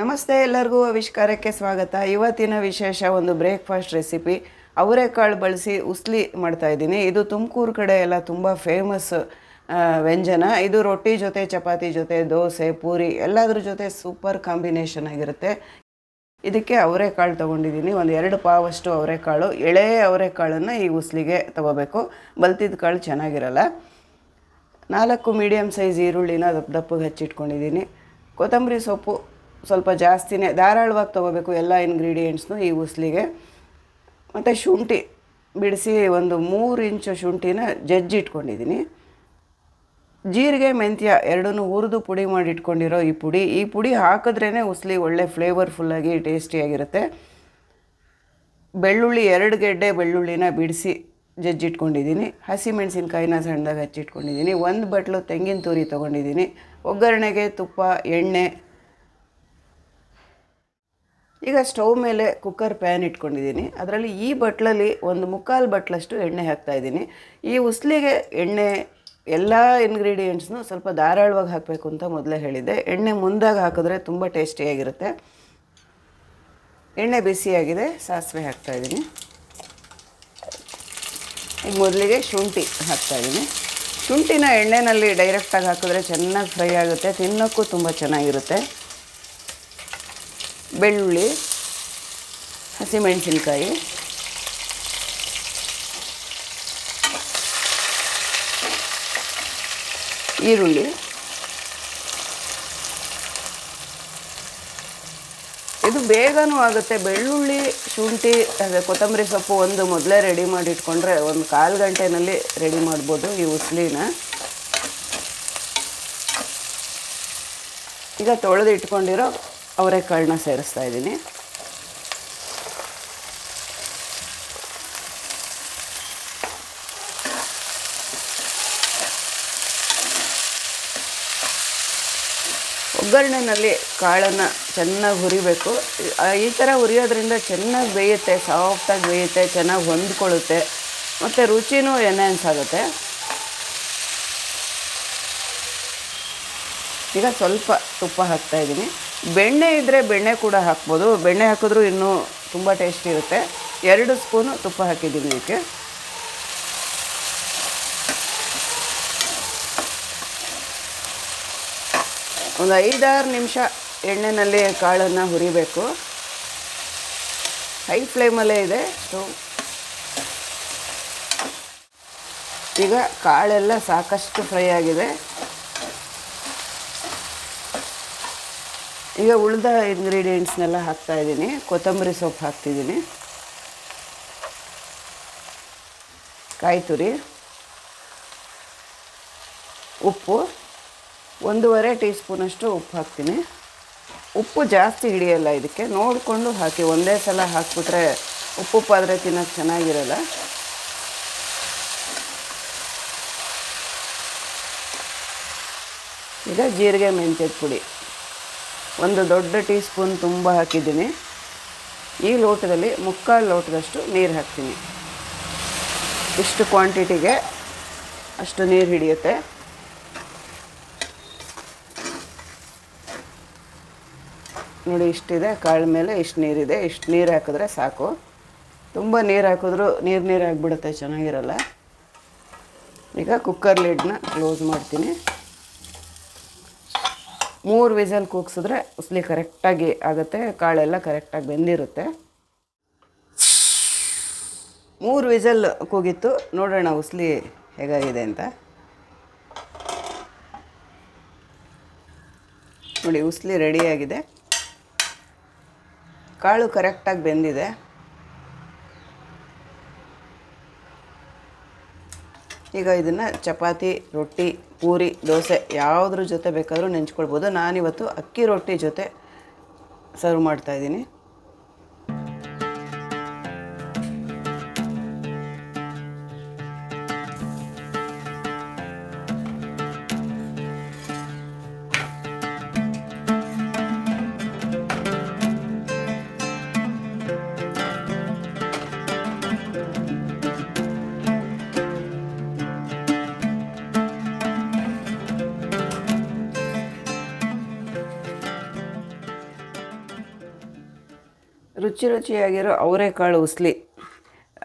ನಮಸ್ತೆ ಎಲ್ಲರಿಗೂ ಆವಿಷ್ಕಾರಕ್ಕೆ ಸ್ವಾಗತ. ಇವತ್ತಿನ ವಿಶೇಷ ಒಂದು ಬ್ರೇಕ್ಫಾಸ್ಟ್ ರೆಸಿಪಿ ಅವರೆಕಾಳು ಬಳಸಿ ಉಸ್ಲಿ ಮಾಡ್ತಾ ಇದ್ದೀನಿ. ಇದು ತುಮಕೂರು ಕಡೆ ಎಲ್ಲ ತುಂಬ ಫೇಮಸ್ ವ್ಯಂಜನ. ಇದು ರೊಟ್ಟಿ ಜೊತೆ, ಚಪಾತಿ ಜೊತೆ, ದೋಸೆ, ಪೂರಿ ಎಲ್ಲದ್ರ ಜೊತೆ ಸೂಪರ್ ಕಾಂಬಿನೇಷನ್ ಆಗಿರುತ್ತೆ. ಇದಕ್ಕೆ ಅವರೆಕಾಳು ತೊಗೊಂಡಿದ್ದೀನಿ. ಒಂದು ಎರಡು ಪಾವಷ್ಟು ಅವರೆಕಾಳು ಎಳೆ ಅವರೆಕಾಳನ್ನು ಈ ಉಸ್ಲಿಗೆ ತೊಗೋಬೇಕು. ಬಲ್ತಿದ ಕಾಳು ಚೆನ್ನಾಗಿರಲ್ಲ. ನಾಲ್ಕು ಮೀಡಿಯಮ್ ಸೈಜ್ ಈರುಳ್ಳಿನ ದಪ್ಪ ದಪ್ಪಗೆ ಹಚ್ಚಿಟ್ಕೊಂಡಿದ್ದೀನಿ. ಕೊತ್ತಂಬರಿ ಸೊಪ್ಪು ಸ್ವಲ್ಪ ಜಾಸ್ತಿನೇ ಧಾರಾಳವಾಗಿ ತೊಗೋಬೇಕು ಎಲ್ಲ ಇಂಗ್ರೀಡಿಯೆಂಟ್ಸ್ನು ಈ ಉಸ್ಲಿಗೆ. ಮತ್ತು ಶುಂಠಿ ಬಿಡಿಸಿ ಒಂದು ಮೂರು ಇಂಚು ಶುಂಠಿನ ಜಜ್ಜಿ ಇಟ್ಕೊಂಡಿದ್ದೀನಿ. ಜೀರಿಗೆ, ಮೆಂತ್ಯ ಎರಡನ್ನೂ ಹುರಿದು ಪುಡಿ ಮಾಡಿ ಇಟ್ಕೊಂಡಿರೋ ಈ ಪುಡಿ. ಈ ಪುಡಿ ಹಾಕಿದ್ರೇ ಉಸ್ಲಿ ಒಳ್ಳೆ ಫ್ಲೇವರ್ಫುಲ್ಲಾಗಿ ಟೇಸ್ಟಿಯಾಗಿರುತ್ತೆ ಬೆಳ್ಳುಳ್ಳಿ, ಎರಡು ಗೆಡ್ಡೆ ಬೆಳ್ಳುಳ್ಳಿನ ಬಿಡಿಸಿ ಜಜ್ಜಿಟ್ಕೊಂಡಿದ್ದೀನಿ ಹಸಿಮೆಣಸಿನ್ಕಾಯಿನ ಸಣ್ಣದಾಗಿ ಹಚ್ಚಿಟ್ಕೊಂಡಿದ್ದೀನಿ ಒಂದು ಬಟ್ಲು ತೆಂಗಿನ ತುರಿ ತೊಗೊಂಡಿದ್ದೀನಿ. ಒಗ್ಗರಣೆಗೆ ತುಪ್ಪ, ಎಣ್ಣೆ ಈಗ ಸ್ಟವ್ ಮೇಲೆ ಕುಕ್ಕರ್ ಪ್ಯಾನ್ ಇಟ್ಕೊಂಡಿದ್ದೀನಿ. ಅದರಲ್ಲಿ ಈ ಬಟ್ಲಲ್ಲಿ ಒಂದು ಮುಕ್ಕಾಲು ಬಟ್ಲಷ್ಟು ಎಣ್ಣೆ ಹಾಕ್ತಾಯಿದ್ದೀನಿ ಈ ಉಸ್ಲಿಗೆ ಎಣ್ಣೆ ಎಲ್ಲ ಇಂಗ್ರೀಡಿಯೆಂಟ್ಸ್ನು ಸ್ವಲ್ಪ ಧಾರಾಳವಾಗಿ ಹಾಕಬೇಕು ಅಂತ ಮೊದಲೇ ಹೇಳಿದ್ದೆ. ಎಣ್ಣೆ ಮುಂದಾಗಿ ಹಾಕಿದ್ರೆ ತುಂಬ ಟೇಸ್ಟಿಯಾಗಿರುತ್ತೆ ಎಣ್ಣೆ ಬಿಸಿಯಾಗಿದೆ, ಸಾಸಿವೆ ಹಾಕ್ತಾಯಿದ್ದೀನಿ ಈಗ ಮೊದಲಿಗೆ ಶುಂಠಿ ಹಾಕ್ತಾಯಿದ್ದೀನಿ ಶುಂಠಿನ ಎಣ್ಣೆನಲ್ಲಿ ಡೈರೆಕ್ಟಾಗಿ ಹಾಕಿದ್ರೆ ಚೆನ್ನಾಗಿ ಫ್ರೈ ಆಗುತ್ತೆ, ತಿನ್ನೋಕ್ಕೂ ತುಂಬ ಚೆನ್ನಾಗಿರುತ್ತೆ. ಬೆಳ್ಳುಳ್ಳಿ, ಹಸಿಮೆಣಸಿನ್ಕಾಯಿ. ಈರುಳ್ಳಿ. ಇದು ಬೇಗನೂ ಆಗುತ್ತೆ. ಬೆಳ್ಳುಳ್ಳಿ, ಶುಂಠಿ, ಅದೇ ಕೊತ್ತಂಬರಿ ಸೊಪ್ಪು ಒಂದು ಮೊದಲೇ ರೆಡಿ ಮಾಡಿ ಇಟ್ಕೊಂಡ್ರೆ ಒಂದು ಕಾಲು ಗಂಟೆನಲ್ಲಿ ರೆಡಿ ಮಾಡ್ಬೋದು ಈ ಉಸ್ಲಿನ. ಈಗ ತೊಳೆದು ಇಟ್ಕೊಂಡಿರೋ ಅವರೆಕಾಳನ್ನ ಸೇರಿಸ್ತಾ ಇದ್ದೀನಿ. ಒಗ್ಗರಣೆನಲ್ಲಿ ಕಾಳನ್ನು ಚೆನ್ನಾಗಿ ಹುರಿಬೇಕು. ಈ ಥರ ಹುರಿಯೋದ್ರಿಂದ ಚೆನ್ನಾಗಿ ಬೇಯುತ್ತೆ, ಸಾಫ್ಟಾಗಿ ಬೇಯುತ್ತೆ, ಚೆನ್ನಾಗಿ ಹೊಂದ್ಕೊಳ್ಳುತ್ತೆ. ಮತ್ತು ರುಚಿನೂ ಎನ್ಹ್ಯಾನ್ಸ್ ಆಗುತ್ತೆ. ಈಗ ಸ್ವಲ್ಪ ತುಪ್ಪ ಹಾಕ್ತಾ ಇದ್ದೀನಿ. ಬೆಣ್ಣೆ ಇದ್ದರೆ ಬೆಣ್ಣೆ ಕೂಡ ಹಾಕ್ಬೋದು. ಬೆಣ್ಣೆ ಹಾಕಿದ್ರೂ ಇನ್ನೂ ತುಂಬ ಟೇಸ್ಟಿ ಇರುತ್ತೆ. ಎರಡು ಸ್ಪೂನು ತುಪ್ಪ ಹಾಕಿದ್ದೀನಿ ಇದಕ್ಕೆ. ಒಂದು ಐದಾರು ನಿಮಿಷ ಎಣ್ಣೆನಲ್ಲಿ ಕಾಳನ್ನು ಹುರಿಬೇಕು. ಹೈ ಫ್ಲೇಮಲ್ಲೇ ಇದೆ. ಸ್ಟವ್ ಈಗ ಕಾಳೆಲ್ಲ ಸಾಕಷ್ಟು ಫ್ರೈ ಆಗಿದೆ. ಈಗ ಉಳಿದ ಇಂಗ್ರೀಡಿಯೆಂಟ್ಸ್ನೆಲ್ಲ ಹಾಕ್ತಾ ಇದ್ದೀನಿ. ಕೊತ್ತಂಬರಿ ಸೊಪ್ಪು ಹಾಕ್ತಿದ್ದೀನಿ. ಕಾಯಿ ತುರಿ, ಉಪ್ಪು, ಒಂದೂವರೆ ಟೀ ಸ್ಪೂನಷ್ಟು ಉಪ್ಪು ಹಾಕ್ತೀನಿ. ಉಪ್ಪು ಜಾಸ್ತಿ ಹಿಡಿಯಲ್ಲ ಇದಕ್ಕೆ, ನೋಡಿಕೊಂಡು ಹಾಕಿ, ಒಂದೇ ಸಲ ಹಾಕಿಬಿಟ್ರೆ ಉಪ್ಪು ಪಾದ್ರೆ ತಿನ್ನೋಕ್ಕೆ ಚೆನ್ನಾಗಿರಲ್ಲ. ಈಗ ಜೀರಿಗೆ ಮೆಂತ್ಯದ ಪುಡಿ. ಒಂದು ದೊಡ್ಡ ಟೀ ಸ್ಪೂನ್ ತುಂಬ ಹಾಕಿದ್ದೀನಿ. ಈ ಲೋಟದಲ್ಲಿ ಮುಕ್ಕಾಲು ಲೋಟದಷ್ಟು ನೀರು ಹಾಕ್ತೀನಿ. ಇಷ್ಟು ಕ್ವಾಂಟಿಟಿಗೆ ಅಷ್ಟು ನೀರು ಹಿಡಿಯುತ್ತೆ. ನೋಡಿ, ಇಷ್ಟಿದೆ. ಕಾಳು ಮೇಲೆ ಇಷ್ಟು ನೀರಿದೆ. ಇಷ್ಟು ನೀರು ಹಾಕಿದ್ರೆ ಸಾಕು. ತುಂಬ ನೀರು ಹಾಕಿದ್ರೂ ನೀರು ನೀರು ಆಗಿಬಿಡುತ್ತೆ, ಚೆನ್ನಾಗಿರಲ್ಲ. ಈಗ ಕುಕ್ಕರ್ ಲಿಡ್ನ ಕ್ಲೋಸ್ ಮಾಡ್ತೀನಿ. ಮೂರು ವಿಸಲ್ ಕೂಗಿಸಿದ್ರೆ ಉಸ್ಲಿ ಕರೆಕ್ಟಾಗಿ ಆಗುತ್ತೆ, ಕಾಳೆಲ್ಲ ಕರೆಕ್ಟಾಗಿ ಬೆಂದಿರುತ್ತೆ. ಮೂರು ವಿಸಲ್ ಕೂಗಿತ್ತು, ನೋಡೋಣ ಉಸ್ಲಿ ಹೇಗಾಗಿದೆ ಅಂತ. ನೋಡಿ, ಉಸ್ಲಿ ರೆಡಿಯಾಗಿದೆ ಕಾಳು ಕರೆಕ್ಟಾಗಿ ಬೆಂದಿದೆ. ಈಗ ಇದನ್ನು ಚಪಾತಿ, ರೊಟ್ಟಿ, ಪೂರಿ, ದೋಸೆ ಯಾವುದ್ರ ಜೊತೆ ಬೇಕಾದರೂ ನೆಂಚ್ಕೊಳ್ಬೋದು. ನಾನಿವತ್ತು ಅಕ್ಕಿ ರೊಟ್ಟಿ ಜೊತೆ ಸರ್ವ್ ಮಾಡ್ತಾಯಿದ್ದೀನಿ ರುಚಿ ರುಚಿಯಾಗಿರೋ ಅವರೆಕಾಳು ಉಸ್ಲಿ.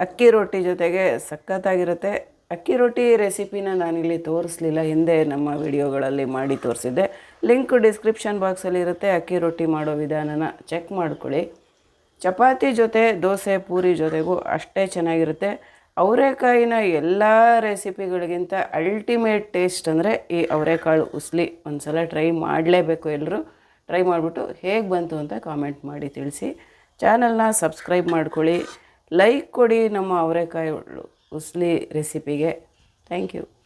ಅಕ್ಕಿ ರೊಟ್ಟಿ ಜೊತೆಗೆ ಸಖತ್ತಾಗಿರುತ್ತೆ. ಅಕ್ಕಿ ರೊಟ್ಟಿ ರೆಸಿಪಿನ ನಾನಿಲ್ಲಿ ತೋರಿಸ್ಲಿಲ್ಲ, ಹಿಂದೆ ನಮ್ಮ ವಿಡಿಯೋಗಳಲ್ಲಿ ಮಾಡಿ ತೋರಿಸಿದ್ದೆ. ಲಿಂಕ್ ಡಿಸ್ಕ್ರಿಪ್ಷನ್ ಬಾಕ್ಸಲ್ಲಿ ಇರುತ್ತೆ, ಅಕ್ಕಿ ರೊಟ್ಟಿ ಮಾಡೋ ವಿಧಾನನ ಚೆಕ್ ಮಾಡ್ಕೊಳ್ಳಿ. ಚಪಾತಿ ಜೊತೆ, ದೋಸೆ, ಪೂರಿ ಜೊತೆಗೂ ಅಷ್ಟೇ ಚೆನ್ನಾಗಿರುತ್ತೆ. ಅವರೆಕಾಯಿನ ಎಲ್ಲ ರೆಸಿಪಿಗಳಿಗಿಂತ ಅಲ್ಟಿಮೇಟ್ ಟೇಸ್ಟ್ ಅಂದರೆ ಈ ಅವರೆಕಾಳು ಉಸ್ಲಿ. ಒಂದು ಸಲ ಟ್ರೈ ಮಾಡಲೇಬೇಕು ಎಲ್ಲರೂ ಟ್ರೈ ಮಾಡಿಬಿಟ್ಟು ಹೇಗೆ ಬಂತು ಅಂತ ಕಾಮೆಂಟ್ ಮಾಡಿ ತಿಳಿಸಿ. ಚಾನಲ್ನ ಸಬ್ಸ್ಕ್ರೈಬ್ ಮಾಡ್ಕೊಳ್ಳಿ. ಲೈಕ್ ಕೊಡಿ ನಮ್ಮ ಅವರೆಕಾಯಿ ಉಸ್ಲಿ ರೆಸಿಪಿಗೆ. Thank you.